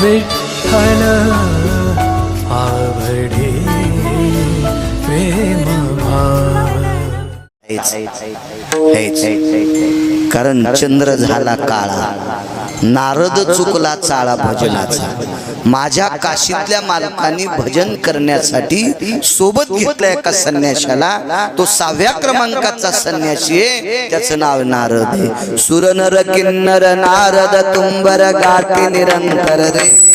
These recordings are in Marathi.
विठ्ठल आवडे प्रेम कारण चंद्र झाला काळा. नारद चुकला चाळा भजनाचा. माझ्या काशीतल्या मालकाने भजन करण्यासाठी सोबत घेतला एका संन्याशाला. तो सहाव्या क्रमांकाचा संन्याशी आहे. त्याचं नाव नारद आहे. सुरनर किन्नर नारद तुंबर गाठी निरंतर रे.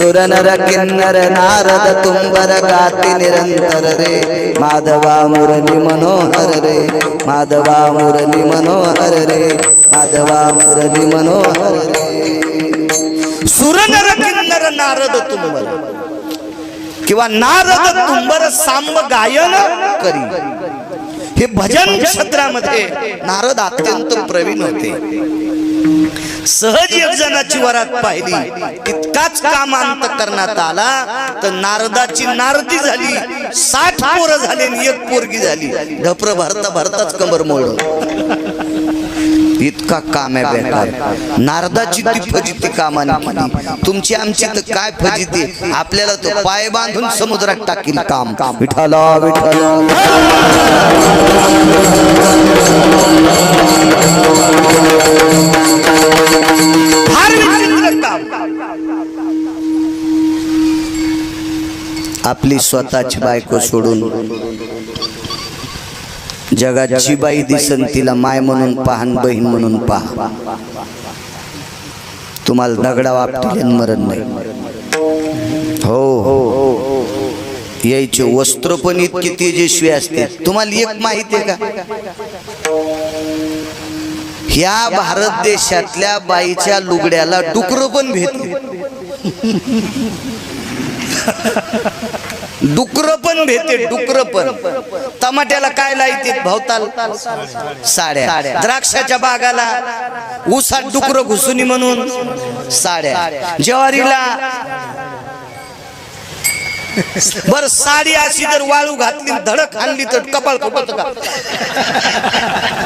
सुरनर किन्नर नारद तुंबर गाती निरंतर रे. माधवा मुरली मनोहर रे. माधवा मुरली मनोहर रे. माधवा मुरली मनोहर रे. सुरनर किन्नर नारद तुंबर किंवा नारद तुंबर सांब गायन करी. हे भजन क्षेत्रामध्ये नारद अत्यंत प्रवीण होते. सहज एक जणाची वरात पाहिली. तितकाच कामांत करण्यात आला तर नारदाची नारदी झाली. साठ पोरं झाली आणि एक पोरगी झाली. ढपर भरता भरताच कमर मोड इतका काम आहे बेकार. नारदाची ती फजिती कामाने केली. तुमची आमची तर काय फजिती? आपल्याला तो पाय बांधून समुद्रात टाकील काम. विठाला विठाला काम. आपली स्वतःची बायको सोडून जगाची बाई दिसन तिला माय म्हणून पाहन बहीण म्हणून पहा. तुम्हाला दगडा वापतील मरण नाही. हो हो. यायचे वस्त्र पण इतके तेजस्वी असते. तुम्हाला एक माहिती आहे का? ह्या भारत देशातल्या बाईच्या लुगड्याला डुकर पण भेटते डुकर पण भेटे डुकर पण. टमाट्याला काय लायते भावताल साड्या. द्राक्षाच्या बागाला ऊसात डुकर घुसुनी म्हणून साड्या. ज्वारीला बर साडी अशी जर वाळू घातली धडक आणली तर कपाळ फुटत का?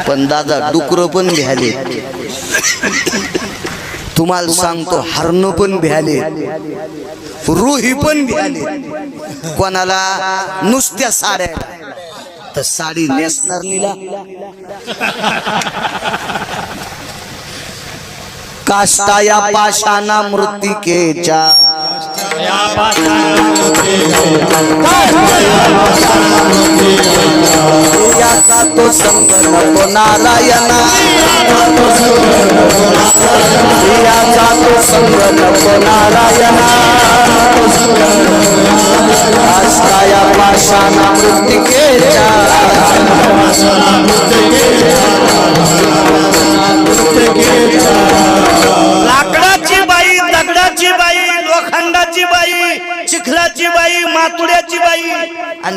पण दादा डुकर पण घ्याले तुम्हाला सांगतो हरण पण भ्याले रुही पण भ्याले कोणाला नुसत्या साड्या तर साडी नेसणार लीला काष्टाया पाशाना मृतिकेच्या याचा तो संग नको नारायणा याचा तो संग नको नारायणा काष्टाया पाशाना मृतिकेच्या लाकडाची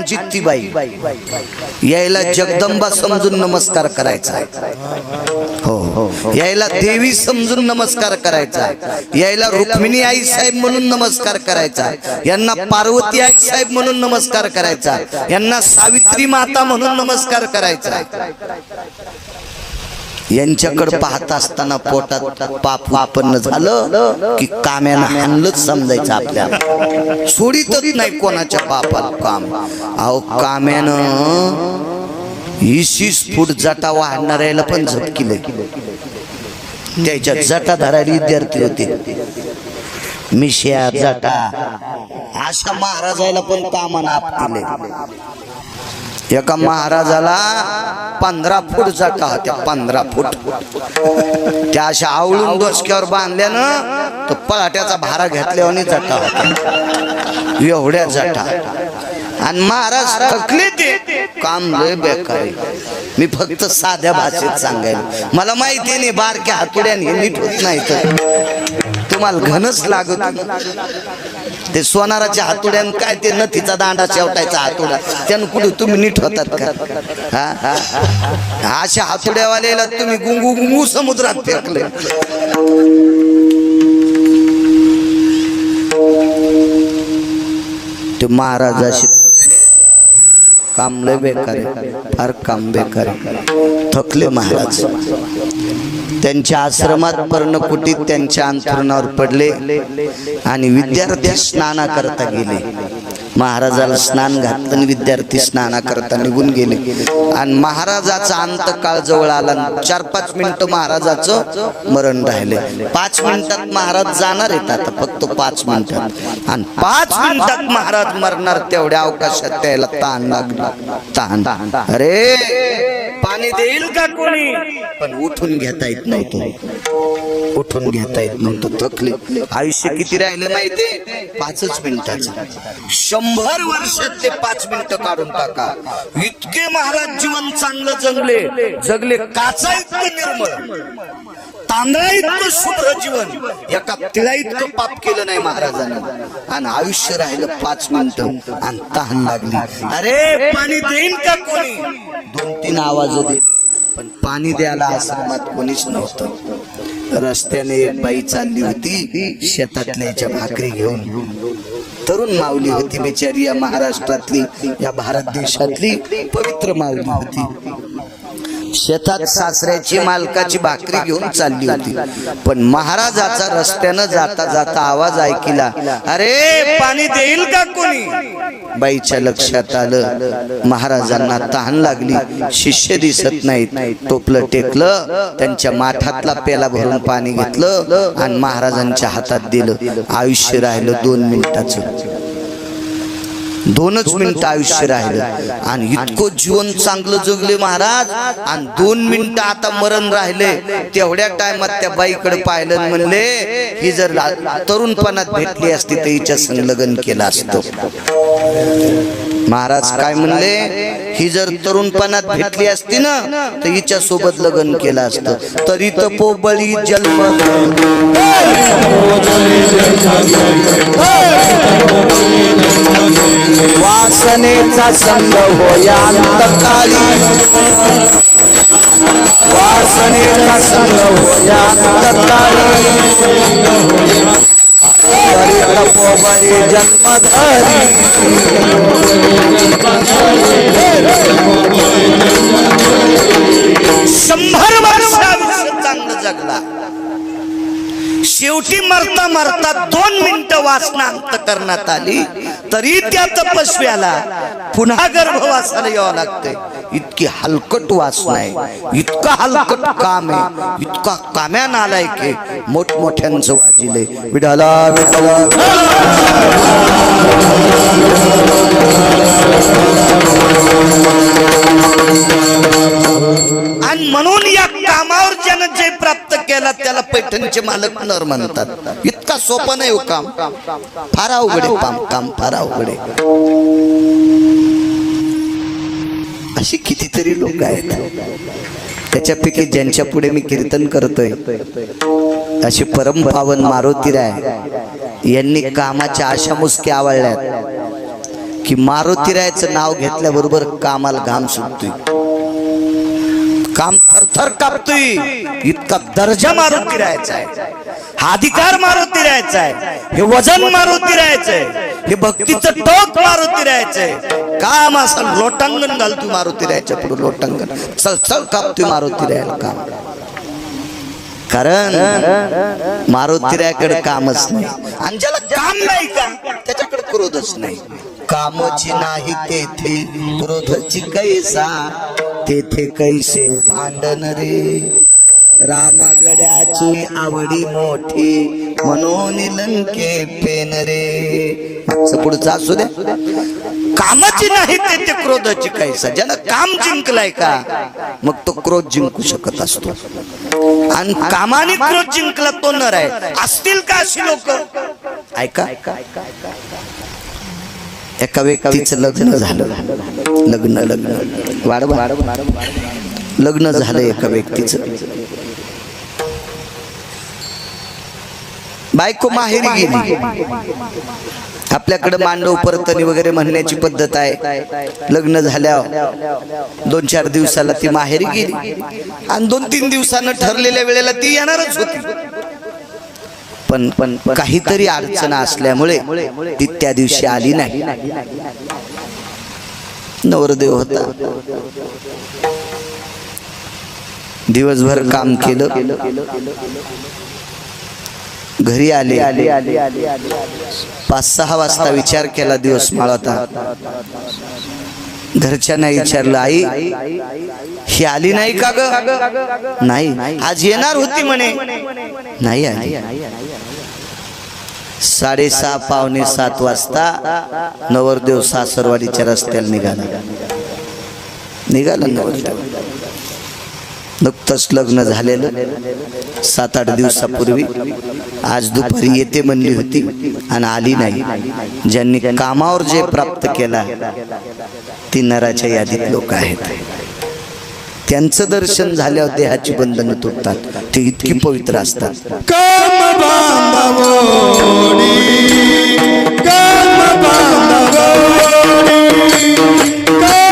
आणि जित्ती बाई यायला जगदंबा समजून नमस्कार करायचा. हो हो यायला देवी समजून नमस्कार करायचा. यायला रुक्मिणी आई साहेब म्हणून नमस्कार करायचा. यांना पार्वती आई साहेब म्हणून नमस्कार करायचा. यांना सावित्री माता म्हणून नमस्कार करायचा. यांच्याकडे पाहत असताना पोटात पाप वापरणं झालं की काम्यानं हाणलंच समजायचं आपल्याला. सोडितच नाही कोणाच्या पापाला काम. अहो काम्यानं इशीस फूट जटा वाढणाऱ्याला पण झटकिलं त्याच्या जटा धरायला विद्यार्थी होते. मिश्या जटा अशा महाराजाला पण कामानं आपले एका महाराजाला पंधरा फूट जाता होत्या पंधरा फूट. त्या अशा आवळून डोसक्यावर बांधल्यानं तो पळाट्याचा भारा घेतल्यावर जाता होता एवढ्या जाटा आणि महाराज थकले ते. काम लय बेकार मी फक्त साध्या भाषेत सांगायला. मला माहिती नाही बारक्या हातोड्याने हे नीट होत नाही तर. तुम्हाला घनच लागत. ते सोनाराच्या हातोड्यान काय ते नथीचा दांडा शेवटायचा हातोडा. त्यानं कुठे तुम्ही नीट होतात का? हा अशा हातोड्यावाल्याला तुम्ही गुंगू गुंगू समुद्रात फेकले ते महाराजाशी काम लय बेकार फार काम बेकार थकले महाराज. त्यांच्या आश्रमात पर्णकुटीत त्यांच्या अंथरुणावर पडले आणि विद्यार्थी स्नाना करता गेले. महाराजाला स्नान घातलं आणि विद्यार्थी स्नाना करता निघून गेले. आणि महाराजाचा अंतकाळ जवळ आला चार पाच मिनिटं महाराजाचं मरण राहिले. पाच मिनिटात महाराज जाणार आहेत आता फक्त पाच मिनिटात. आणि पाच मिनिटात महाराज मरणार तेवढ्या अवकाशात त्याला ताण लागला. ताण. अरे! पाणी देईल का कोणी? पण उठून घेता येत नव्हतं. उठून घेता येत नव्हतं थकले. आयुष्य किती राहिलं माहिती पाचच मिनिटाचं. शंभर वर्षात ते पाच मिनिटं काढून टाका. इतके महाराज जीवन चांगलं जगले. जगले काचा इतकं निर्मळ. तांदळा इतकं शुभ्र जीवन. एका तिळा इतकं पाप केलं नाही महाराजांना. आणि आयुष्य राहिलं पाच मिनिट. आणि तहान लागली. अरे पाणी देईन का कोणी? दोन तीन आवाज दे. पण पाणी द्यायला आश्रमात कोणीच नव्हतं. रस्त्याने एक बाई चालली होती शेतातल्याच्या भाकरी घेऊन. तरुण माऊली होती बिचारी या महाराष्ट्रातली या भारत देशातली पवित्र माऊली होती. शेतात सासऱ्याची मालकाची भाकरी घेऊन चालली होती. पण महाराजाचा रस्त्यानं जाता जाता आवाज ऐकिला. अरे पाणी देईल का कोणी? बाईच्या लक्षात आलं. महाराजांना तहान लागली. शिष्य दिसत नाहीत. टोपलं टेकलं. त्यांच्या माठातला पेला भरून पाणी घेतलं आणि महाराजांच्या हातात दिलं. आयुष्य राहिलं दोन मिनिटाचं. दोनच मिनिट आयुष्य राहिलं. आणि इतकं जीवन चांगलं जगले महाराज आणि दोन मिनिटं आता मरण राहिले. तेवढ्या टायमात त्या बाईकडे पाहिलं म्हणले ही जर तरुणपणात भेटली असती तर हिच्या संलग्न केलं असतं. महाराज काय म्हणले? ही जर तरुणपणात भेटली असती ना तर हिच्या सोबत लग्न केलं असतं. तरी तर पोबळी जन्म वासनेचा संग होयांतकाळी वासनेचा संग तरी तपोबळी जन्मधरी शंभर वर्ष आयुष्य चांगलं जगला. शेवटी मरता मरता दोन मिनिटं वासना अंत करण्यात आली. तरी त्या तपस्व्याला पुन्हा गर्भवासाला यावं लागतंय. इतकी हलकट वासना आहे. इतका हलकट काम आहे. इतका काम्यान आलाय की मोठमोठ्यांचं वाजिले विडाला विडाला. आणि म्हणून या कामावर ज्यानं जे प्राप्त केला त्याला पैठणचे मालक नर म्हणतात. इतका सोपं नाही हो काम. फार अवघड आहे काम काम फार अवघड आहे अशी कितीतरी लोक आहेत. त्याच्यापैकी ज्यांच्या पुढे मी कीर्तन करतोय असे परम पावन मारुतीराय यांनी कामाच्या आशा मुसक्या आवडल्यात की मारुतीरायचं नाव घेतल्याबरोबर कामाला घाम सुटतोय. काम थरथर कापतोय. इतका दर्जा मारुती राहायचा आहे हा अधिकार मारुती राहायचा आहे हे वजन मारुती राहायचंय हे भक्तीचं टोक मारुती राहायचंय काम असं लोटांगण घालतो मारुती राहायच्या पुढे लोटांगण. चल चल कापतोय मारुती राहायला काम. कारण मारुतीराकडे कामच नाही. आणि ज्याला काम नाही का त्याच्याकडे क्रोधच नाही. कामची नाही तेथे क्रोधची कैसा तेथे कैसे भांडण रे? रामागड्याची आवडी मोठी म्हणून लंके पेन रे. पुढचा असू द्या कामाची नाही ते ते क्रोधाची कैसा ज्यानं काम जिंकलाय का? मग तो क्रोध जिंकू शकत असतो. आणि कामाने क्रोध जिंकला तो नर आहे. असतील का अशी लोक? ऐका. एका व्यक्तीचं लग्न झालं. लग्न लग्न. वाढवा लग्न झालं एका व्यक्तीचं. बायको माहेरी गेली. आपल्याकडे मांडव परतणी वगैरे म्हणण्याची पद्धत आहे. लग्न झाल्यावर दोन चार दिवसाला ती माहेरी गेली. आणि दोन तीन दिवसानं ठरलेल्या वेळेला ती येणारच होती. पण पण काहीतरी अडचण असल्यामुळे ती त्या दिवशी आली नाही. नवरदेव होता. दिवसभर काम केलं. घरी आले. पाच सहा वाजता विचार केला दिवस माळता घरच्यांना विचारलं आई ही आली नाही का ग? नाही. आज येणार होती म्हणे. नाही आली साडेसहा पावणे सात वाजता नवरदेव सासरवाडीच्या रस्त्याला निघाला. निघाला नवरदेव. नुकतंच लग्न झालेलं. सात आठ दिवसापूर्वी. आज दुपारी येते म्हणली होती आणि आली नाही. ज्यांनी कामावर जे प्राप्त केला ती नराच्या यादीत लोक आहेत. त्यांचं दर्शन झाल्यावर देहाची बंधनं तुटतात. ते इतकी पवित्र असतात. बांधवोडी कर्म बांधवोडी काम बांधवोडी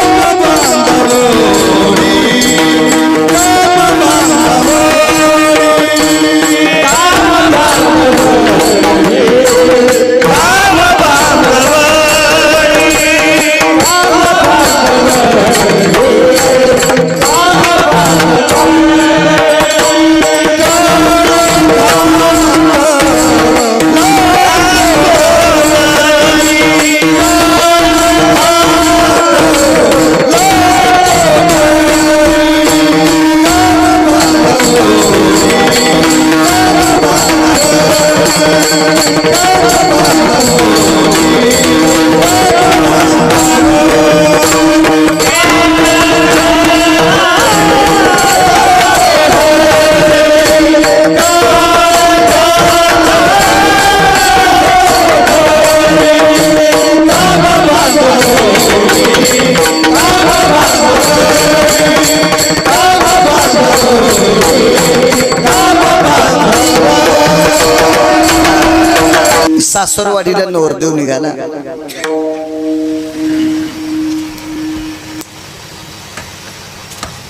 सासरवाडीला नवरदेव निघाला.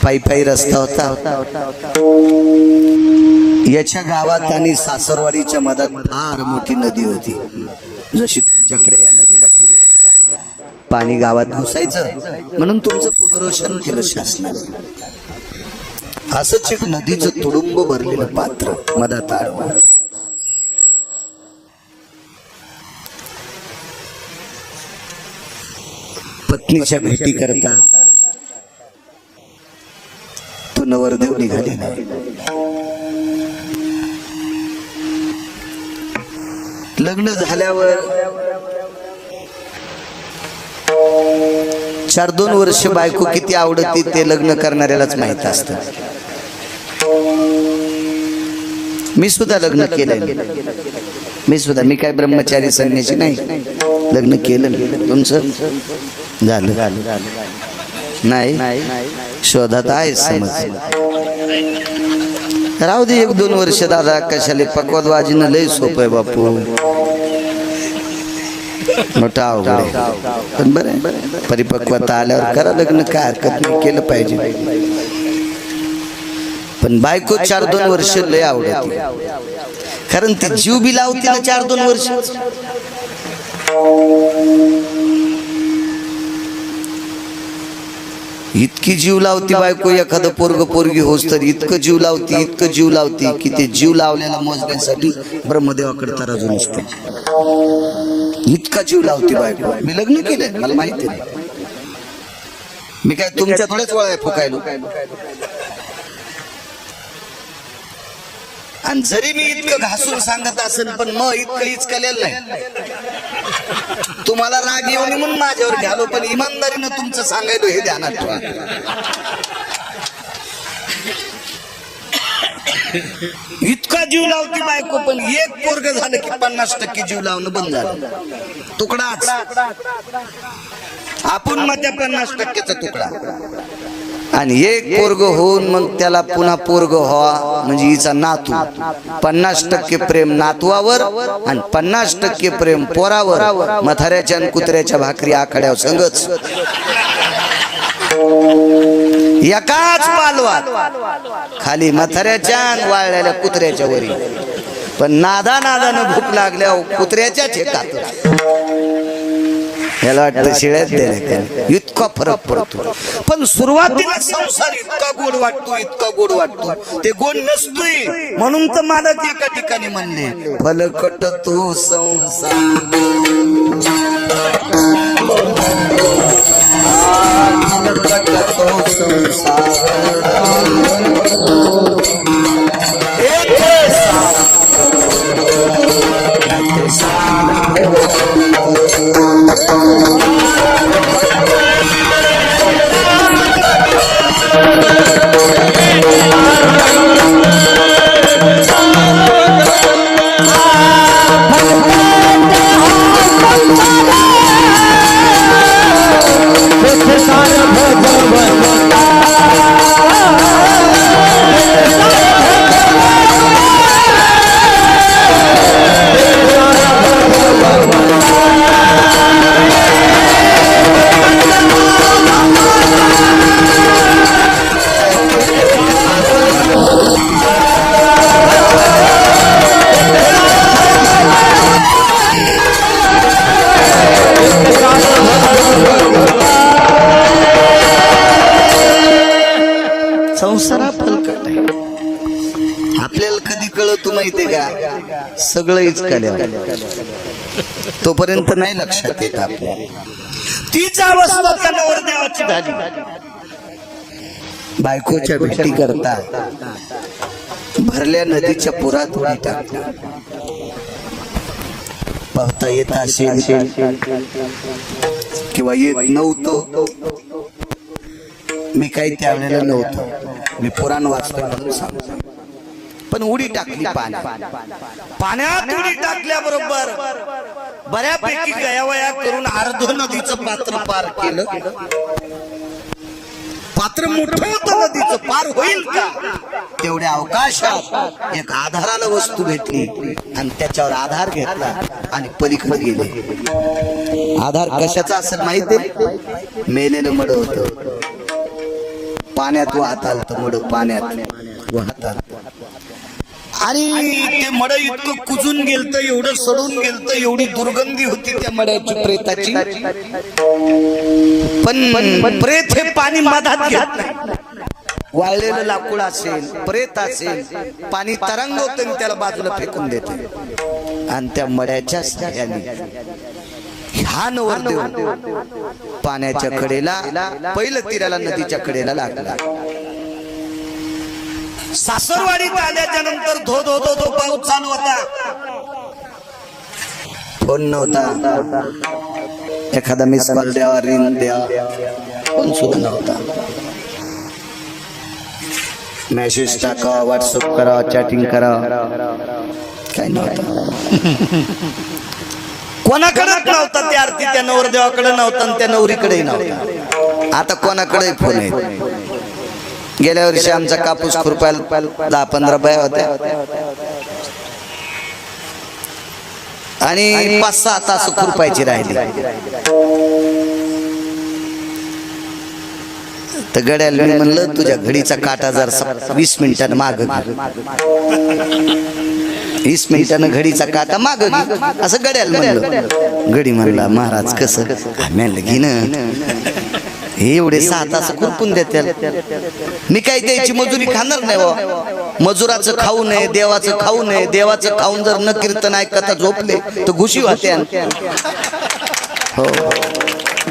पायी पायी रस्ता होता. याच्या गावात आणि सासरवाडीच्या मधात फार मोठी नदी होती. जशी तुमच्याकडे या नदीला पूर. पाणी गावात घुसायचं. म्हणून तुमचं पुनर्वसन केलं शासनाने. असंच एक नदीचं तुडुंब भरलेलं पात्र मधात आडवं पत्नीच्या भेटी करता तो नवरदेव निघाले लग्न झाल्यावर चार दोन वर्ष बायको किती आवडती ते लग्न करणाऱ्यालाच माहीत असत. मी सुद्धा लग्न केलं मी सुद्धा मी काय ब्रह्मचारी संन्यासी नाही. लग्न केलं तुमचं? झालं. नाही. शोधात आहे समज. राहू दे एक दोन वर्ष दादा कशाले वाजीनं लय सोपं आहे बापू. मोठा अवघड पण बरं परिपक्वता आल्यावर करा लग्न काय हरकत नाही केलं पाहिजे. पण बायको चार दोन वर्ष लय आवडते. कारण ती जीव बी लावते ना चार दोन वर्ष. इतकी जीव लावती बायको एखादं पोरग पोरगी होस तर इतकं जीव लावती इतकं जीव लावती की ते जीव लावलेला मोजण्यासाठी ब्रह्मदेवाकडे तराजू नसते. इतका जीव लावती बायको. मी लग्न केलंय मला माहिती मी काय तुमच्या थोड्याच वेळा आहे फुकायलो? आणि जरी मी इतकं घासून सांगत असेल पण मग इतकं हिचकलेलं नाही. तुम्हाला राग येऊन म्हणून माझ्यावर घ्यालो पण इमानदारीनं तुमचं सांगायलो हे ध्यानात ठेवा. इतका जीव लावती बायको पण एक पोरग झालं की पन्नास टक्के जीव लावणं बंद झालं. तुकडाच आपण मग त्या पन्नास टक्क्याचा तुकडा. आणि एक पोरग होऊन मग त्याला पुन्हा पोरग व्हावा म्हणजे हिचा नातू. पन्नास टक्के प्रेम नातवावर आणि पन्नास टक्के प्रेम पोरावर मथाऱ्याच्या आणि कुत्र्याच्या भाकरी आखाड्यावर संगच. एकाच पालवात खाली मथाऱ्याच्या आणि वाळलेल्या कुत्र्याच्या वरी. पण नादा नादानं भूक लागल्या कुत्र्याच्या ठेकात याला वाटतं शिळ्यात दिल्या इतका फरक पडतो. पण सुरुवातीला संसार इतका गोड वाटतो इतका गोड वाटतो. ते गोड नसतोय. म्हणून तर मला एका ठिकाणी म्हणले फलकट तो संसार. सगळं तोपर्यंत नाही लक्षात येत आपल्या. तीच अवस्था त्या नवरदेवाची झाली बायकोच्या भेटी करता भरल्या नदीच्या पुरात उडी पाहता येत असेल किंवा येत नव्हतो. मी काही त्यावेळेला नव्हतो. मी पुराण वाचतो म्हणून सांगतो. पण उडी टाकली पाण्यात. पाण्यात उडी टाकल्याबरोबर बऱ्यापैकी गयावया करून अर्ध नदीचं पात्र पार केलं. पात्र मोठं होतं नदीचं पार होईल का? तेवढ्या अवकाशात एक आधाराला वस्तू भेटली आणि त्याच्यावर आधार घेतला आणि पलीकडे गेले. आधार कशाचा असेल माहिती मेलेलं मड होत. पाण्यात वाहत आलत मड पाण्यात वाहत आलत. आणि ते मड इतकं कुजून गेलत एवढं सडून गेलत एवढी दुर्गंधी होती त्या मड्याची प्रेताची. पण प्रेत हे पाणी मधात घेत नाही. वाळलेलं लाकूड असेल प्रेत असेल पाणी तरंग होतं आणि त्याला बाजूला फेकून देते. आणि त्या मड्याच्या ह्यान ह्या पाण्याच्या कडेला पहिलं तिराला नदीच्या कडेला लागला. सासरवाडीत आल्याच्यानंतर धो धो धो धो पाऊस चालू होता. फोन नव्हता. एखादा मिस कॉल द्यावा रिंग द्यावा. फोन सुद्धा नव्हता. मेसेज टाका व्हॉट्सअप करा चॅटिंग करा काय नव्हतं. कोणाकडेच नव्हता त्या आरती? त्या नवरदेवाकडे नव्हता आणि त्या नवरीकडे नव्हता. आता कोणाकडे फोन आहे गेल्या वर्षी आमचा कापूस खुरपायला दहा पंधरा बाया होत्या. आणि पाच सहा तास खुरपायची राहिली. तर गड्याला मी म्हणलं तुझ्या घडीचा काटा जर वीस मिनिटानं माग वीस मिनिटानं घडीचा काटा माग असं गड्याला म्हणलं. घडी म्हणला महाराज कसं? आम्ही घेणं हे एवढे सहा तास खुरपून देत्याल. मी काय द्यायची मजुरी खाणार नाही हो. मजुराचं खाऊ नये देवाचं खाऊ नये देवाचं खाऊन जर न कीर्तन ऐकता झोपले तर घुशी होते हो.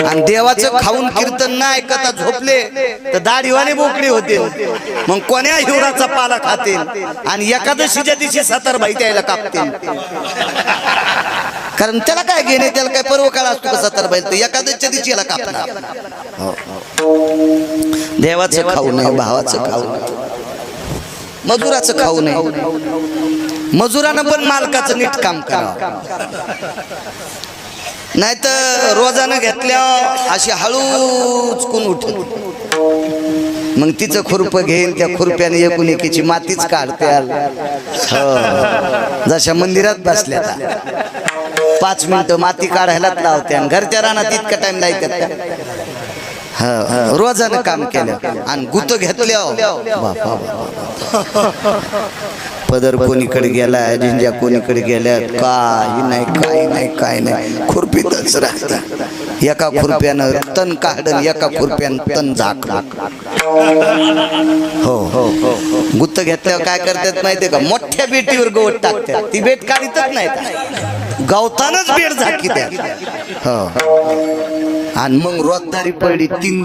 आणि देवाचं खाऊन कीर्तन न ऐकता झोपले तर दाढीवाने बोकडी होते मग कोण्या हिवराचा पाला खातील? आणि एकादशीच्या दिवशी सतर भाई त्याला कापतील. कारण त्याला काय घेणे त्याला काय पर्व काळ असतो का सतर बैल? तर एकादशीच्या दिवशी याला कापणार. हो. देवाचं खाऊ नये भावाचं खाऊ नये. मजुराचं खाऊ नये. मजुरानं पण मालकाचं नीट काम करावं. नाही तर रोजानं घेतल्या अशी हळूच कोण उठत मग तिचं खुरप घेईन त्या खुरप्याने एकूण एकीची मातीच काढत्याल. हो. जशा मंदिरात बसल्या. पाच मिनिटं माती काढायलाच लावते आणि घरच्या रानात इतका टाइम लायक रोजानं काम केलं. आणि गुत घेतल्या पदर कोणीकडे गेला जिंज्या कोणीकडे गेल्या काही नाही काही नाही काय नाही. खुरपीतच राहत. एका खुरप्यानं तण काढन एका खुरप्यानं तण झाकलं. हो हो हो. गुत्त घेतल्यावर काय करतात माहितीये का? मोठ्या बेटीवर गवत टाकतात. ती बेट काढीतच नाही गवतानच बेट झाकी त्या हो. आणि मग रोजदारी पडली तीन